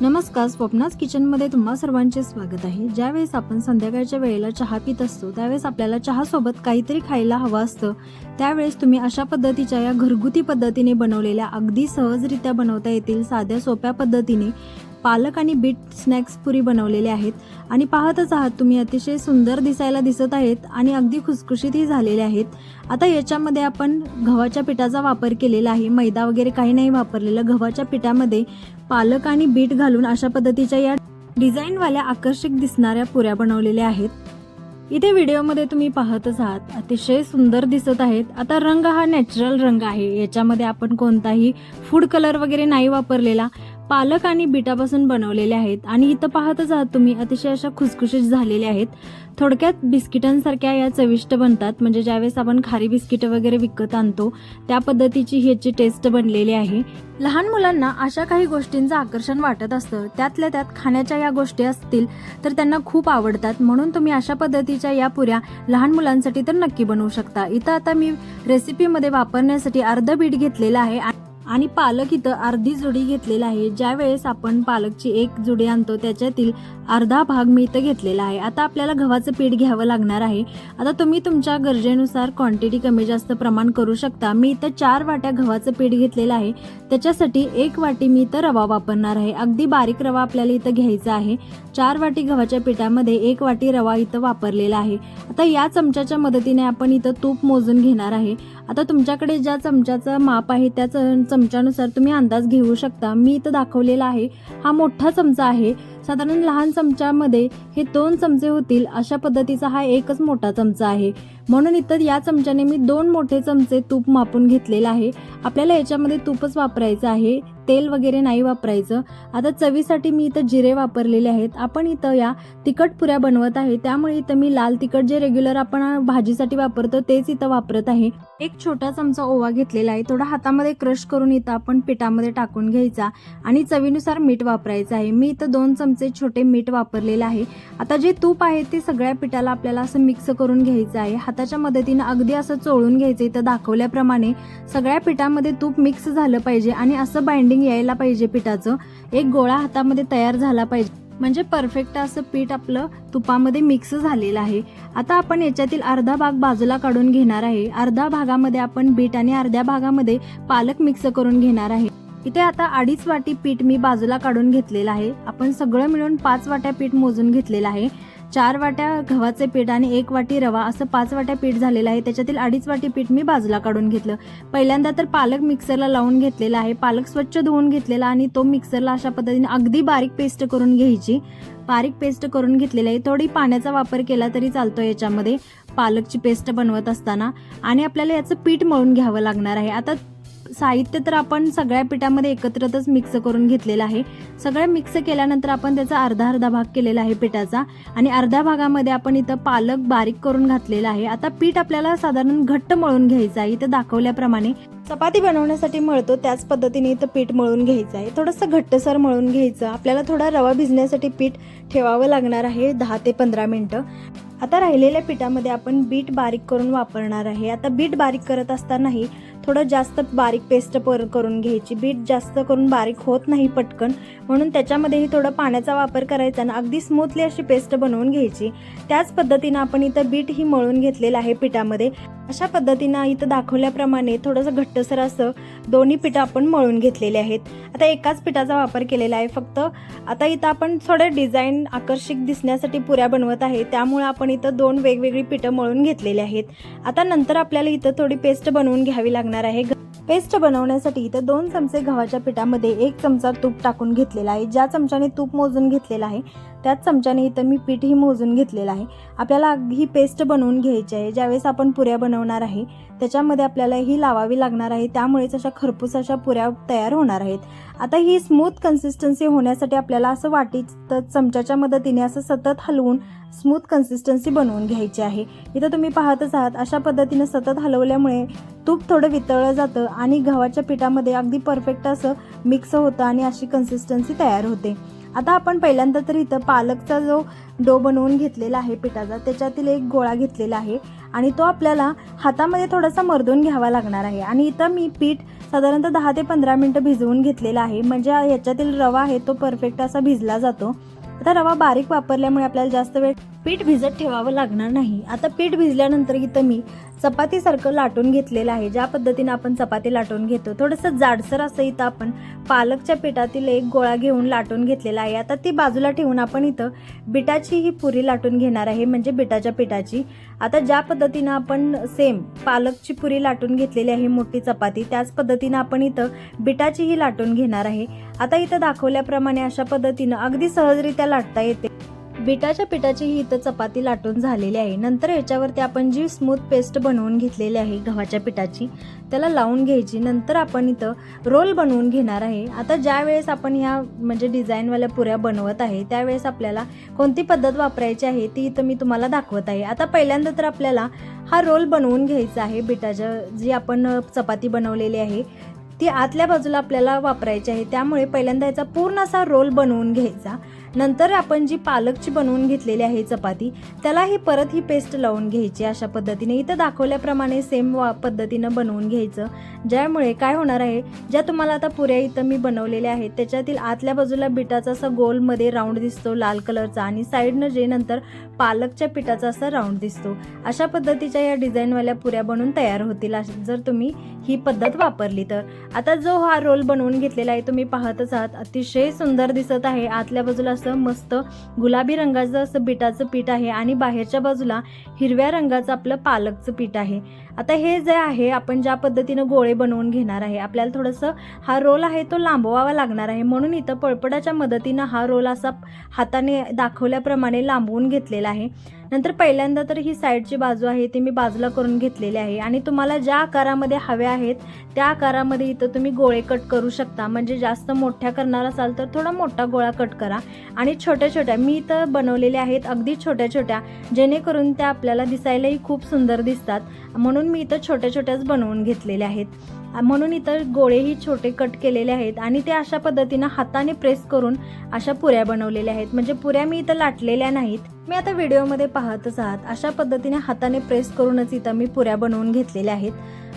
नमस्कार स्वप्नाज किचनमध्ये तुम्हा सर्वांचे स्वागत आहे. ज्यावेळेस आपण संध्याकाळच्या वेळेला चहा पित असतो त्यावेळेस आपल्याला चहासोबत काहीतरी खायला हवं असतं. त्यावेळेस तुम्ही अशा पद्धतीच्या या घरगुती पद्धतीने बनवलेल्या अगदी सहजरित्या बनवता येतील साध्या सोप्या पद्धतीने. पालक आणि बीट स्नॅक्स पुरी बनवलेले आहेत. आणि पाहतच आहात तुम्ही अतिशय सुंदर दिसायला दिसत आहेत आणि अगदी खुसखुशीतही झालेले आहेत. आता याच्यामध्ये आपण गव्हाच्या पिठाचा वापर केलेला आहे. मैदा वगैरे काही नाही वापरलेलं. गव्हाच्या पिठामध्ये पालक आणि बीट घालून अशा पद्धतीच्या या डिझाईनवाल्या आकर्षक दिसणाऱ्या पुऱ्या बनवलेल्या आहेत. इथे व्हिडिओमध्ये तुम्ही पाहतच आहात. अतिशय सुंदर दिसत आहेत. आता रंग हा नॅचरल रंग आहे. याच्यामध्ये आपण कोणताही फूड कलर वगैरे नाही वापरलेला. पालक आणि बीटापासून बनवलेले आहेत. आणि इथं पाहतच आहात तुम्ही अतिशय अशा खुसखुशीत झालेल्या आहेत. थोडक्यात बिस्किटांसारख्या या चविष्ट बनतात. म्हणजे ज्यावेळेस आपण खारी बिस्किटं वगैरे विकत आणतो त्या पद्धतीची ह्याची टेस्ट बनलेली आहे. लहान मुलांना अशा काही गोष्टींचं आकर्षण वाटत असतं. त्यातल्या त्यात खाण्याच्या या गोष्टी असतील तर त्यांना खूप आवडतात. म्हणून तुम्ही अशा पद्धतीच्या या पुऱ्या लहान मुलांसाठी तर नक्की बनवू शकता. इथं आता मी रेसिपीमध्ये वापरण्यासाठी अर्ध बीट घेतलेलं आहे. आणि पालक इथं अर्धी जुडी घेतलेला आहे. ज्या वेळेस आपण पालकची एक जुडी आणतो त्याच्यातील अर्धा भाग मी इथं घेतलेला आहे. आता आपल्याला गव्हाचं पीठ घ्यावं लागणार आहे. आता तुम्ही तुमच्या गरजेनुसार क्वांटिटी कमी जास्त प्रमाण करू शकता. मी इथं चार वाट्या गव्हाचं पीठ घेतलेलं आहे. त्याच्यासाठी एक वाटी मी इथं रवा वापरणार आहे. अगदी बारीक रवा आपल्याला इथं घ्यायचा आहे. चार वाटी गव्हाच्या पिठामध्ये एक वाटी रवा इथं वापरलेला आहे. आता या चमच्याच्या मदतीने आपण इथं तूप मोजून घेणार आहे. आता तुमच्याकडे ज्या चमच्याचं माप आहे त्या च- चमच्यानुसार तुम्ही अंदाज घेऊ शकता. मी इथं दाखवलेला आहे. हा मोठा चमचा आहे. साधारण लहान चमच्यामध्ये हे दोन चमचे होतील. अशा पद्धतीचा हा एकच मोठा चमचा आहे. म्हणून इथं या चमच्याने मी दोन मोठे चमचे तूप मापून घेतलेलं आहे. आपल्याला याच्यामध्ये तूपच वापरायचं आहे. तेल वगैरे नाही वापरायचं. आता चवीसाठी मी इथं जिरे वापरलेले आहेत. आपण इथं या तिखट पुऱ्या बनवत आहे. त्यामुळे इथं मी लाल तिखट जे रेग्युलर आपण भाजीसाठी वापरतो तेच इथं वापरत आहे. एक छोटा चमचा ओवा घेतलेला आहे. थोडा हातामध्ये क्रश करून इथं आपण पिठामध्ये टाकून घ्यायचा आणि चवीनुसार मीठ वापरायचं आहे. मी इथं दोन चमचे छोटे मीठ वापरलेलं आहे. आता जे तूप आहे ते सगळ्या पिठाला आपल्याला असं मिक्स करून घ्यायचं आहे. हाताच्या मदतीनं अगदी असं चोळून घ्यायचं इथं दाखवल्याप्रमाणे सगळ्या पिठामध्ये तूप मिक्स झालं पाहिजे आणि असं बाइंडिंग यायला पाहिजे पिठाचं. एक गोळा हातामध्ये तयार झाला पाहिजे. म्हणजे परफेक्ट असं पीठ आपलं तुपामध्ये मिक्स झालेलं आहे. आता आपण याच्यातील अर्धा भाग बाजूला काढून घेणार आहे. अर्धा भागामध्ये आपण बीट आणि अर्ध्या भागामध्ये पालक मिक्स करून घेणार आहे. इथे आता अडीच वाटी पीठ मी बाजूला काढून घेतलेलं आहे. आपण सगळं मिळून पाच वाट्या पीठ मोजून घेतलेलं आहे. चार वाट्या गव्हाचे पीठ आणि एक वाटी रवा असं पाच वाट्या पीठ झालेलं आहे. त्याच्यातील अडीच वाटी पीठ मी बाजूला काढून घेतलं. पहिल्यांदा तर पालक मिक्सरला लावून घेतलेला आहे. पालक स्वच्छ धुवून घेतलेला आणि तो मिक्सरला अशा पद्धतीने अगदी बारीक पेस्ट करून घ्यायची. बारीक पेस्ट करून घेतलेली आहे. थोडी पाण्याचा वापर केला तरी चालतो याच्यामध्ये. पालकची पेस्ट बनवत असताना. आणि आपल्याला याचं पीठ मळून घ्यावं लागणार आहे. आता साहित्य तर आपण सगळ्या पिठामध्ये एकत्रच मिक्स करून घेतलेलं आहे. सगळं मिक्स केल्यानंतर आपण त्याचा अर्धा अर्धा भाग केलेला आहे पिठाचा. आणि अर्ध्या भागामध्ये आपण इथं पालक बारीक करून घातलेला आहे. आता पीठ आपल्याला साधारण घट्ट मळून घ्यायचं आहे. इथं दाखवल्याप्रमाणे चपाती बनवण्यासाठी मळतो. त्याच पद्धतीने इथं पीठ मळून घ्यायचं आहे. थोडंसं घट्टसर मळून घ्यायचं. आपल्याला थोडा रवा भिजण्यासाठी पीठ ठेवावं लागणार आहे. दहा ते पंधरा मिनटं. आता राहिलेल्या पिठामध्ये आपण बीट बारीक करून वापरणार आहे. आता बीट बारीक करत असतानाही थोडं जास्त बारीक पेस्ट पर करून घ्यायची. बीट जास्त करून बारीक होत नाही पटकन. म्हणून त्याच्यामध्येही थोडं पाण्याचा वापर करायचा आणि अगदी स्मूथली अशी पेस्ट बनवून घ्यायची. त्याच पद्धतीनं आपण इथं बीट ही मळून घेतलेलं आहे पिठामध्ये. अशा पद्धतीनं इथं दाखवल्याप्रमाणे थोडंसं घट्टसर असं दोन्ही पिठं आपण मळून घेतलेले आहेत. आता एकाच पिठाचा वापर केलेला आहे फक्त. आता इथं आपण थोडं डिझाईन आकर्षक दिसण्यासाठी पुऱ्या बनवत आहे. त्यामुळे आपण इथं दोन वेगवेगळी पिठं मळून घेतलेली आहेत. आता नंतर आपल्याला इथं थोडी पेस्ट बनवून घ्यावी लागणार आहे. पेस्ट बनवण्यासाठी इथं दोन चमचे गव्हाच्या पिठामध्ये एक चमचा तूप टाकून घेतलेला आहे. ज्या चमच्याने तूप मोजून घेतलेलं आहे त्याच चमच्याने इथं मी पीठही मोजून घेतलेलं आहे. आपल्याला ही पेस्ट बनवून घ्यायची आहे. ज्यावेळेस आपण पुऱ्या बनवणार आहे त्याच्यामध्ये आपल्याला ही लावावी लागणार आहे. त्यामुळेच अशा खरपूस अशा पुऱ्या तयार होणार आहेत. आता ही स्मूथ कन्सिस्टन्सी होण्यासाठी आपल्याला असं वाटी चमच्याच्या मदतीने असं सतत हलवून स्मूथ कन्सिस्टन्सी बनवून घ्यायची आहे. इथं तुम्ही पाहतच आहात अशा पद्धतीनं सतत हलवल्यामुळे तूप थोडं वितळलं जातं आणि गव्हाच्या पिठामध्ये अगदी परफेक्ट असं मिक्स होतं आणि अशी कन्सिस्टन्सी तयार होते. आता आपण पहिल्यांदा तर इथं पालकचा जो डो बनवून घेतलेला आहे पिठाचा त्याच्यातील एक गोळा घेतलेला आहे आणि तो आपल्याला हातामध्ये थोडासा मर्दून घ्यावा लागणार आहे. आणि इथं मी पीठ साधारणतः दहा ते पंधरा मिनटं भिजवून घेतलेला आहे. म्हणजे ह्याच्यातील रवा आहे तो परफेक्ट असा भिजला जातो. आता रवा बारीक वापरल्यामुळे आपल्याला जास्त वेळ पीठ भिजत ठेवावं लागणार नाही. आता पीठ भिजल्यानंतर इथं मी चपातीसारखं लाटून घेतलेलं आहे. ज्या पद्धतीने आपण चपाती लाटून घेतो थोडंसं जाडसर असं इथं आपण पालकच्या पिठातील एक गोळा घेऊन लाटून घेतलेला आहे. आता ती बाजूला ठेवून आपण इथं बिटाची ही पुरी लाटून घेणार आहे म्हणजे बिटाच्या पिठाची. आता ज्या पद्धतीनं आपण सेम पालकची पुरी लाटून घेतलेली आहे मोठी चपाती त्याच पद्धतीनं आपण इथं बिटाचीही लाटून घेणार आहे. आता इथं दाखवल्याप्रमाणे अशा पद्धतीनं अगदी सहजरित्या लाटता येते. बिटाच्या पिठाची ही इथं चपाती लाटून झालेली आहे. नंतर याच्यावरती आपण जी स्मूथ पेस्ट बनवून घेतलेली आहे गव्हाच्या पिठाची त्याला लावून घ्यायची. नंतर आपण इथं रोल बनवून घेणार आहे. आता ज्या वेळेस आपण ह्या म्हणजे डिझाईनवाल्या पुऱ्या बनवत आहे त्यावेळेस आपल्याला कोणती पद्धत वापरायची आहे ती इथं मी तुम्हाला दाखवत आहे. आता पहिल्यांदा तर आपल्याला हा रोल बनवून घ्यायचा आहे. बिटाच्या जी आपण चपाती बनवलेली आहे ती आतल्या बाजूला आपल्याला वापरायची आहे. त्यामुळे पहिल्यांदा याचा पूर्ण असा रोल बनवून घ्यायचा. नंतर आपण जी पालकची बनवून घेतलेली आहे चपाती त्याला ही परत ही पेस्ट लावून घ्यायची. अशा पद्धतीने इथं दाखवल्याप्रमाणे सेम वा पद्धतीनं बनवून घ्यायचं. ज्यामुळे काय होणार आहे ज्या तुम्हाला आता पुऱ्या इथं मी बनवलेल्या आहेत त्याच्यातील आतल्या बाजूला बिटाचा असा गोलमध्ये राऊंड दिसतो लाल कलरचा आणि साईडनं जे नंतर पालकच्या पिठाचा असा राऊंड दिसतो. अशा पद्धतीच्या या डिझाईनवाल्या पुऱ्या बनवून तयार होतील जर तुम्ही ही पद्धत वापरली तर. आता जो हा रोल बनवून घेतलेला आहे तुम्ही पाहतच आहात. अतिशय सुंदर दिसत आहे. आतल्या बाजूला असं मस्त गुलाबी रंगाचं असं बिटाचं पीठ आहे आणि बाहेरच्या बाजूला हिरव्या रंगाचं आपलं पालकचं पीठ आहे. आता हे जे आहे आपण ज्या पद्धतीनं गोळे बनवून घेणार आहे आपल्याला थोडंसं हा रोल आहे तो लांबवावा लागणार आहे. म्हणून इथं पळपडाच्या मदतीनं हा रोल असा हाताने दाखवल्याप्रमाणे लांबवून घेतलेला आहे. नंतर पहिल्यांदा तर ही साईडची बाजू आहे ती मी बाजूला करून घेतलेली आहे. आणि तुम्हाला ज्या आकारामध्ये हव्या आहेत त्या आकारामध्ये इथं तुम्ही गोळे कट करू शकता. म्हणजे जास्त मोठ्या करणार असाल तर थोडा मोठा गोळा कट करा. आणि छोट्या छोट्या मी इथं बनवलेल्या आहेत अगदी छोट्या छोट्या जेणेकरून त्या आपल्याला दिसायलाही खूप सुंदर दिसतात. म्हणून मी इथं छोट्या छोट्याच बनवून घेतलेल्या आहेत. म्हणून इथं गोळेही छोटे कट केलेले आहेत आणि ते अशा पद्धतीनं हाताने प्रेस करून अशा पुऱ्या बनवलेल्या आहेत. म्हणजे पुऱ्या मी इथं लाटलेल्या नाहीत. मी आता व्हिडिओमध्ये पाहतच आहात. अशा पद्धतीने हाताने प्रेस करूनच इथं मी पुऱ्या बनवून घेतलेल्या आहेत.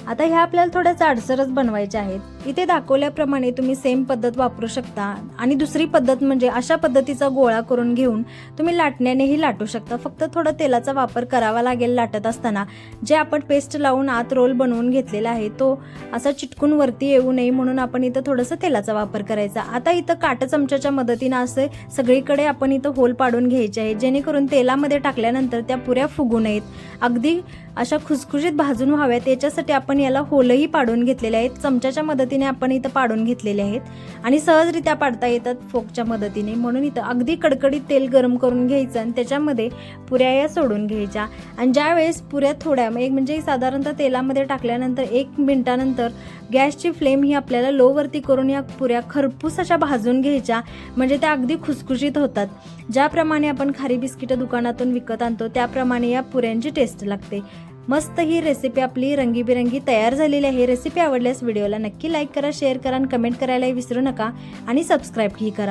आता ह्या आपल्याला थोड्या जाडसरच बनवायच्या आहेत. इथे दाखवल्याप्रमाणे तुम्ही सेम पद्धत वापरू शकता. आणि दुसरी पद्धत म्हणजे अशा पद्धतीचा गोळा करून घेऊन तुम्ही लाटण्यानेही लाटू शकता. फक्त थोडं तेलाचा वापर करावा लागेल लाटत असताना. जे आपण पेस्ट लावून आत रोल बनवून घेतलेला आहे तो असा चिटकून वरती येऊ नये म्हणून आपण इथं थोडंसं तेलाचा वापर करायचा. आता इथं काटा चमच्याच्या मदतीनं असे सगळीकडे आपण इथं होल पाडून घ्यायचे आहे. जेणेकरून तेलामध्ये टाकल्यानंतर त्या पुऱ्या फुगू नयेत. अगदी अशा खुसखुशीत भाजून व्हाव्यात. याच्यासाठी आपण याला होलही पाडून घेतलेले आहेत. चमच्याच्या मदतीने आपण इथं पाडून घेतलेले आहेत. आणि सहजरित्या पाडता येतात फोकच्या मदतीने. म्हणून इथं अगदी कडकडीत तेल गरम करून घ्यायचं आणि त्याच्यामध्ये पुऱ्या या सोडून घ्यायच्या. आणि ज्यावेळेस पुऱ्या थोड्या एक म्हणजे साधारणतः तेलामध्ये टाकल्यानंतर एक मिनिटानंतर गॅसची फ्लेम ही आपल्याला लोवरती करून या पुऱ्या खरपूस अशा भाजून घ्यायच्या. म्हणजे त्या अगदी खुसखुशीत होतात. ज्याप्रमाणे आपण खारी बिस्किटं दुकानातून विकत आणतो त्याप्रमाणे या पुऱ्यांची टेस्ट लागते. मस्त ही रेसिपी आपली रंगीबिरंगी तयार झालेली आहे. रेसिपी आवडल्यास व्हिडिओला नक्की लाईक करा शेअर करा आणि कमेंट करायलाही विसरू नका. आणि सबस्क्राईबही करा.